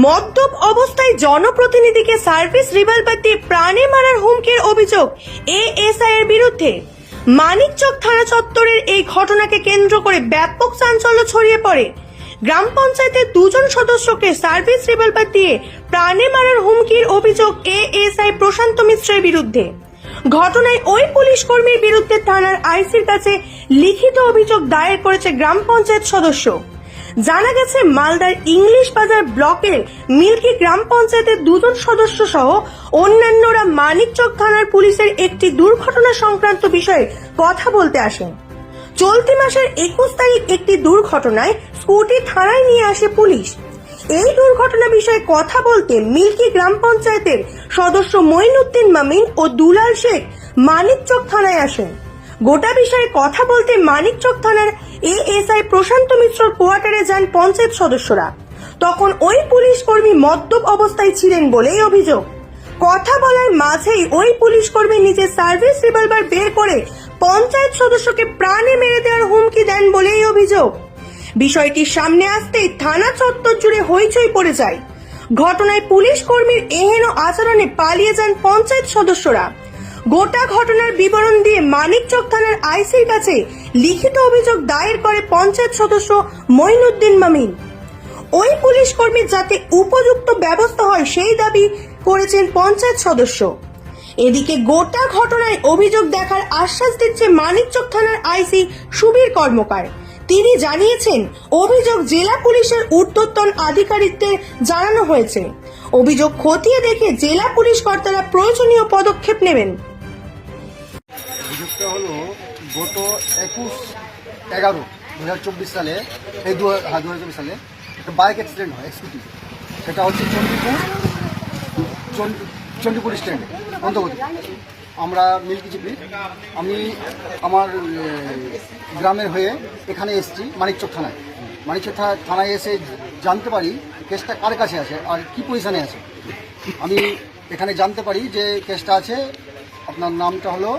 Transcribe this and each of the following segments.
মদ্যপ অবস্থায় জনপ্রতিনিধিকে service revolver দিয়ে প্রাণে মারার হুমকির অভিযোগ এএসআই এর বিরুদ্ধে। মানিকচক থানা চত্বরের এই ঘটনাকে কেন্দ্র করে ব্যাপক চাঞ্চল্য ছড়িয়ে পড়ে। গ্রাম পঞ্চায়েতের দুজন সদস্যকে সার্ভিস রিভলভার দিয়ে প্রাণে মারার হুমকির অভিযোগ এএসআই প্রশান্ত মিশ্রের বিরুদ্ধে। ঘটনায় ওই পুলিশ কর্মীর বিরুদ্ধে থানার আইসির কাছে লিখিত অভিযোগ দায়ের করেছে গ্রাম পঞ্চায়েত সদস্য। জানা গেছে, মালদার ইংলিশ বাজার ব্লকের মিল্কি গ্রাম পঞ্চায়েতের দুজন সদস্য সহ অন্যান্যরা মানিকচক থানার পুলিশের একটি দুর্ঘটনা সংক্রান্ত বিষয়ে কথা বলতে আসেন। চলতি মাসের একুশ তারিখ একটি দুর্ঘটনায় স্কুটি থানায় নিয়ে আসে পুলিশ। এই দুর্ঘটনা বিষয়ে কথা বলতে মিল্কি গ্রাম পঞ্চায়েতের সদস্য মঈনুদ্দিন মামিন ও দুলাল শেখ মানিকচক থানায় আসেন। গোটা বিষয়ে কথা বলতে মানিকচক থানার এএসআই প্রশান্ত মিশ্র কোয়ার্টারে যান পঞ্চায়েত সদস্যরা। তখন ওই পুলিশ কর্মী মদ্যপ অবস্থায় ছিলেন বলেই অভিযোগ। কথা বলার মাঝেই ওই পুলিশ কর্মী নিজের সার্ভিস রিভলভার বের করে পঞ্চায়েত সদস্যকে প্রাণে মেরে দেওয়ার হুমকি দেন বলেই অভিযোগ। বিষয়টি সামনে আসতেই থানা চত্বর জুড়ে হইচই পড়ে যায়। ঘটনায় পুলিশ কর্মীর এহেন আচরণে পালিয়ে যান পঞ্চায়েত সদস্যরা। গোটা ঘটনার বিবরণ দিয়ে মানিকচক থানার আইসির কাছে লিখিত অভিযোগ দায়ের করে পঞ্চায়েত সদস্য মঈনুদ্দিন মামিন। ওই পুলিশ কর্মীর যাতে উপযুক্ত ব্যবস্থা হয় সেই দাবি করেছেন পঞ্চায়েত সদস্য। এদিকে গোটা ঘটনায় অভিযোগ দেখার আশ্বাস দিচ্ছে মানিকচক থানার আইসি সুবীর কর্মকার। তিনি জানিয়েছেন, অভিযোগ জেলা পুলিশের ঊর্ধ্বতন আধিকারিকদের জানানো হয়েছে। অভিযোগ খতিয়ে দেখে জেলা পুলিশ কর্তারা প্রয়োজনীয় পদক্ষেপ নেবেন। অভিযোগটা হলো গত একুশ এগারো দু চব্বিশ সালে, এই দু হ্যাঁ দু হাজার চব্বিশ সালে একটা বাইক অ্যাক্সিডেন্ট হয় স্কুটি সেটা হচ্ছে চণ্ডীপুর চণ্ডী- চণ্ডীপুর স্ট্যান্ডে অন্তর্গত। আমরা মিল্কি চিপি আমি আমার গ্রামের হয়ে এখানে এসেছি মানিকচক থানায়। মানিকচক থানায় এসে জানতে পারি কেসটা কার কাছে আছে আর কি পজিশনে আছে। আমি এখানে জানতে পারি যে কেসটা আছে, আপনার নামটা হলো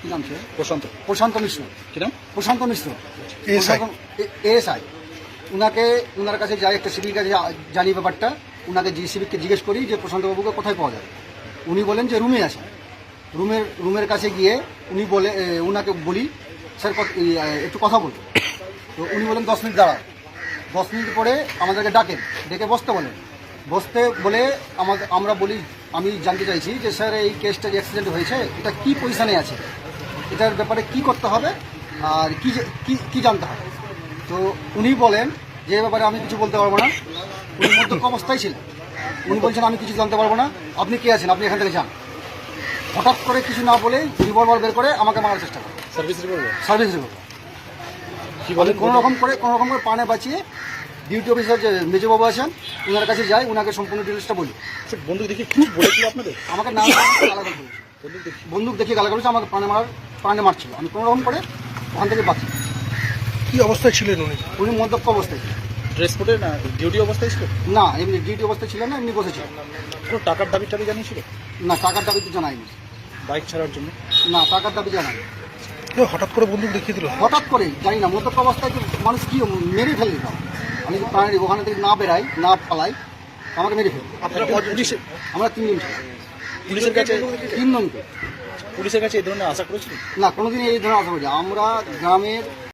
কি নাম ছিল? প্রশান্ত। প্রশান্ত মিশ্র। কি নাম? প্রশান্ত মিশ্র? এএসআই উনাকে ওনার কাছে যাই একটা সিভির কাছে জানি ব্যাপারটা। উনাকে জি সিভিককে জিজ্ঞেস করি যে প্রশান্তবাবুকে কোথায় পাওয়া যাবে উনি বলেন যে রুমে আছে। রুমের রুমের কাছে গিয়ে উনি বলে এ, উনাকে বলি স্যার একটু কথা বলব তো উনি বলেন দশ মিনিট দাঁড়ায় দশ মিনিট পরে আমাদেরকে ডাকেন। ডেকে বসতে বলেন। বসতে বলে আমাদের আমরা বলি আমি জানতে চাইছি যে স্যার এই কেসটা যে অ্যাক্সিডেন্ট হয়েছে এটা কি পজিশানে আছে? এটার ব্যাপারে কি করতে হবে আর কি কি কি জানতে হবে? তো উনি বলেন যে ব্যাপারে আমি কিছু বলতে পারব না। উনি মধ্যক অবস্থায় ছিলেন। উনি বলছেন আমি কিছু জানতে পারব না। আপনি কে আছেন? আপনি এখান থেকে যান। হঠাৎ করে কিছু না বলে রিভলভার বের করে আমাকে মারার চেষ্টা করে। সার্ভিস রিভলভার সার্ভিস রিভলভার কি বলে কোনো রকম করে কোনো রকম করে পানে বাঁচিয়ে ডিউটি অফিসার যে মেজবাবু আছেন ওনার কাছে যাই ওনাকে সম্পূর্ণ ডিটেলসটা বলি। বন্দুক দেখে কি বলেছিল আপনাদের? আমাকে নাম গালাগাল বন্দুক দেখি গালাগাল করেছে আমাকে প্রাণে মারার প্রাণে মারছিল। আমি কোনো রকম করে ওখান থেকে বাঁচি। কি অবস্থায় ছিলেন উনি? উনি মদ্যপ অবস্থায় ছিলেন। ড্রেস পরে না ডিউটি অবস্থায় ছিল? না এমনি ডিউটি অবস্থায় ছিলেন না এমনি বসেছিলেন কোনো টাকার দাবি টাবি জানিয়েছিল? না টাকার দাবি তো জানাইনি। বাইক ছাড়ার জন্য? না টাকার দাবি জানাই কেউ হঠাৎ করে বন্দুক দেখিয়ে দিল? হঠাৎ করে জানি না মদ্যপ অবস্থায় তো মানুষ কি মেরে ফেলে দিতাম আমি যদি প্রাণী ওখানে থেকে না বেরাই না পালাই আমাকে মেরে ফেলি। পুলিশের আমরা তিনজন ছিলাম। পুলিশের কাছে? তিনজনকে। পুলিশের কাছে এই ধরনের আশা করেছিলেন না কোনোদিন এই ধরনের আশা করি আমরা গ্রামের